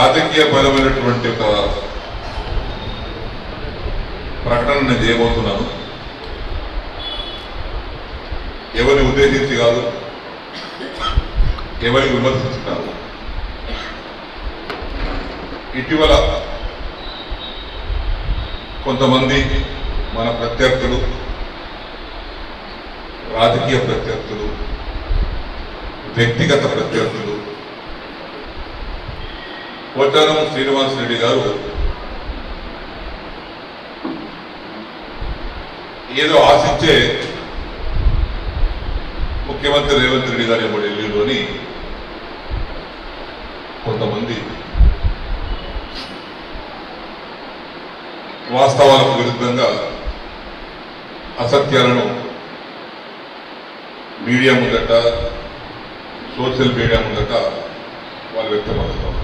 రాజకీయ పరమైనటువంటి ఒక ప్రకటన నేను చేయబోతున్నాను. ఎవరిని ఉద్దేశించి కాదు ఎవరిని విమర్శించి కాదు. ఇటీవల కొంతమంది మన ప్రత్యర్థులు రాజకీయ ప్రత్యర్థులు వ్యక్తిగత ప్రత్యర్థులు పోచారం శ్రీనివాస్ రెడ్డి గారు. ఏదో ఆశించే ముఖ్యమంత్రి రేవంత్ రెడ్డి గారి ఎంబడి ఢిల్లీలోని కొంతమంది వాస్తవాలకు విరుద్ధంగా అసత్యాలను మీడియా ముందట సోషల్ మీడియా ముందట వాళ్ళు వ్యక్తపరుస్తారు.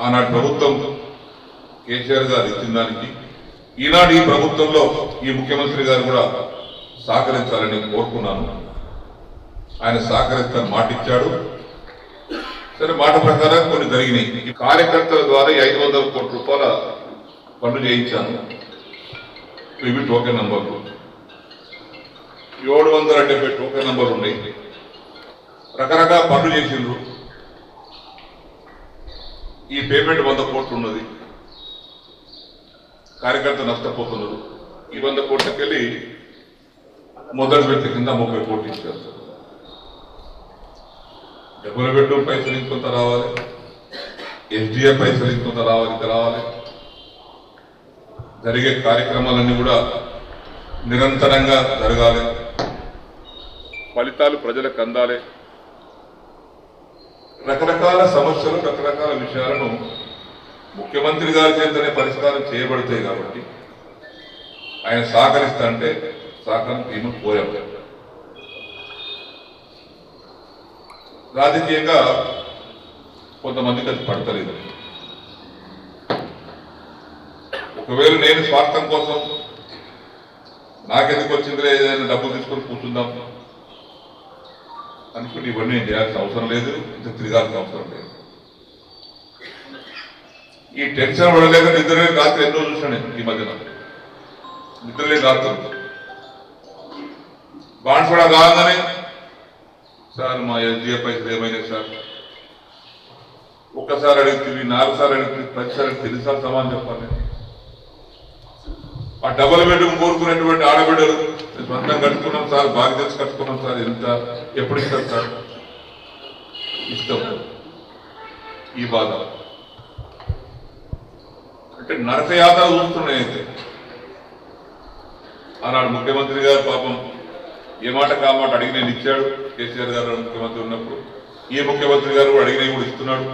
ఆనాటి ప్రభుత్వం కేసీఆర్ గారు ఇచ్చిన దానికి ఈనాడు ఈ ప్రభుత్వంలో ఈ ముఖ్యమంత్రి గారు కూడా సహకరించాలని కోరుకున్నాను. ఆయన సహకరిస్తాను మాటిచ్చాడు. సరే మాట ప్రకారం కొన్ని జరిగినాయి. ఈ కార్యకర్తల ద్వారా ఐదు వందల కోట్ల రూపాయల పన్ను చేయించాను. ఇవి టోకెన్ నంబర్లు ఏడు వందల డెబ్బై టోకెన్ నంబర్లు ఉన్నాయి. రకరకాల పనులు చేసిండ్రు. ఈ పేమెంట్ వంద కోట్లు ఉన్నది. కార్యకర్త నష్టపోతున్నారు. ఈ వంద కోట్లకెళ్ళి మొదటి వ్యక్తి కింద ముప్పై కోట్లు ఇచ్చారు. డబ్బులు పెట్టు పైసలు ఇంకొంత రావాలి. ఎస్డిఏ పైసలు ఇంకొంత రావాలి ఇంత రావాలి. జరిగే కార్యక్రమాలన్నీ కూడా నిరంతరంగా జరగాలి. ఫలితాలు ప్రజలకు అందాలి. రకరకాల సమస్యలు రకరకాల విషయాలను ముఖ్యమంత్రి గారి చేతనే పరిష్కారం చేయబడతాయి కాబట్టి ఆయన సహకరిస్తా అంటే సహకారం తీయమని కోరాం. రాజకీయంగా కొంతమందికి అది పడతలేదు. ఒకవేళ నేను స్వార్థం కోసం నాకెందుకు వచ్చిందిలే ఏదైనా డబ్బు తీసుకొని కూర్చుందాం. అనుకుని ఇవన్నీ నేను చేయాల్సిన అవసరం లేదు ఇంత తిరగాల్సిన అవసరం లేదు. ఈ టెన్షన్ పడలేక నిద్రలే రాత్రి ఎన్నో చూసాను ఈ మధ్యన. నిద్రలే బాండ్స్ కూడా కాగానే సార్ మా ఎస్డిఏ పైసలు ఏమైనా సార్? ఒక్కసారి అడిగితే నాలుగు సార్లు అడిగితే ప్రతిసారి తెలుసా సమాధానం చెప్పాలి ఆ డబల్ బెడ్రూమ్ కోరుకునేటువంటి ఆడబిడ్డలు సొంతం కట్టుకున్నాం సార్ బాగా తెచ్చి కట్టుకున్నాం సార్ ఎంత ఎప్పుడు ఇస్తారు సార్? ఇష్టం ఈ బాధ. అంటే నరకయాత్ర చూస్తున్నాయి అయితే. ఆనాడు ముఖ్యమంత్రి గారు పాపం ఏ మాట కా మాట అడిగి నేను ఇచ్చాడు. కేసీఆర్ గారు ముఖ్యమంత్రి ఉన్నప్పుడు ఈ ముఖ్యమంత్రి గారు కూడా అడిగినవి కూడా ఇస్తున్నాడు.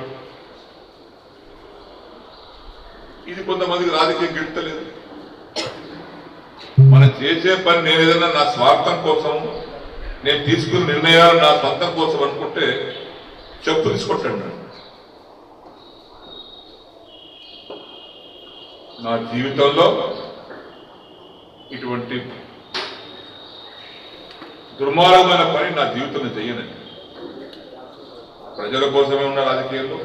ఇది కొంతమందికి రాజకీయం గిడతలేదు చేసే పని నేను ఏదైనా నా స్వార్థం కోసం నేను తీసుకున్న నిర్ణయాలు నా సొంతం కోసం అనుకుంటే చెప్పు తీసుకొట్టండి నా జీవితంలో ఇటువంటి దుర్మార్గమైన పని నా జీవితంలో చేయనండి. ప్రజల కోసమే ఉన్న రాజకీయాల్లో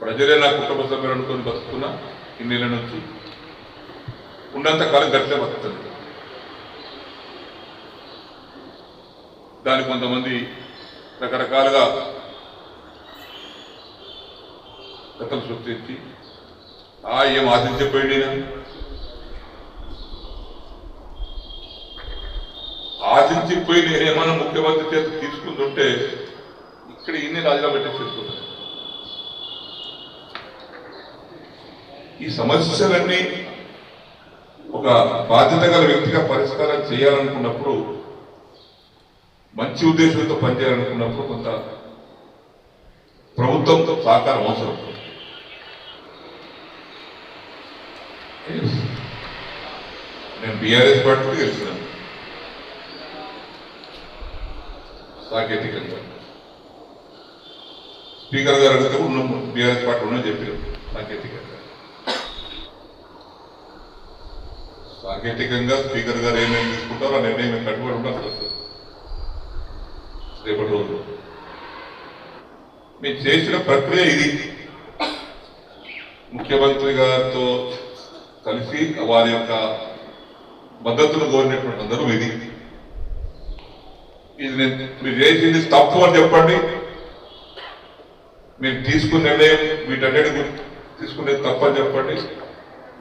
ప్రజలే నా కుటుంబ సభ్యులు అనుకుని బతుకుతున్నా ఇన్నేళ్ళ నుంచి ఉన్నంత కాలం గట్లే బతుకుతుంది దానికి కొంతమంది రకరకాలుగా గతం సృష్టించి ఆ ఏం ఆశించిపోయింది ఈయన? ఆశించిపోయి ఏమైనా ముఖ్యమంత్రి చేత తీసుకుంటుంటే ఇక్కడ ఇన్ని రాజీనామా పెట్టేసేసుకున్నాను ఈ సమస్యలన్నీ ఒక బాధ్యత గల వ్యక్తిగా పరిష్కారం చేయాలనుకున్నప్పుడు మంచి ఉద్దేశంతో పనిచేయాలనుకున్నప్పుడు కొంత ప్రభుత్వంతో సహకారం అవసరం. నేను బీఆర్ఎస్ పార్టీకి గెలిచినాను. సాంకేతికంగా. స్పీకర్ గారు అడిగితే ఉన్న బీఆర్ఎస్ పార్టీ ఉన్నా చెప్పారు సాంకేతికంగా. సాంకేతికంగా స్పీకర్ గారు ఏమేమి తీసుకుంటారో ఆ నిర్ణయం మేము కట్టుబడి ఉంటాం సార్. రేపటి రోజు. మేము చేసిన ప్రక్రియ ఇది. ముఖ్యమంత్రి గారితో కలిసి వారి యొక్క మద్దతును కోరినటువంటి అందరూ ఇది. ఇది నేను మీరు చేసింది తప్పు అని చెప్పండి. మీరు తీసుకున్న నిర్ణయం వీటన్నిటి గురించి తీసుకునేది తప్పని చెప్పండి.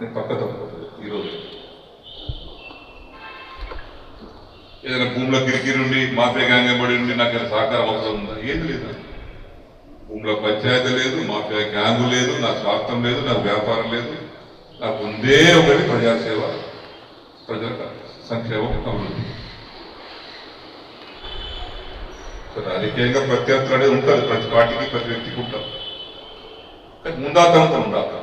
నేను పక్క తప్పు ఈరోజు ఏదైనా భూమిలో కిరికిరి మాఫియా గ్యాంగ్ పడి ఉండి నాకు ఏదైనా సహకారం అవసరం ఉందా? ఏది లేదు. భూమిలో పంచాయతీ లేదు మాఫియా గ్యాంగు లేదు నా స్వార్థం లేదు నాకు వ్యాపారం లేదు. నాకు ఉందే ఒకటి ప్రజాసేవ ప్రజల సంక్షేమం అభివృద్ధి. రాజకీయంగా ప్రత్యర్థులు అనేది ఉంటుంది ప్రతి పార్టీకి ప్రతి వ్యక్తికి ఉంటారు. కానీ ముందాతనంతో ఉండాలి.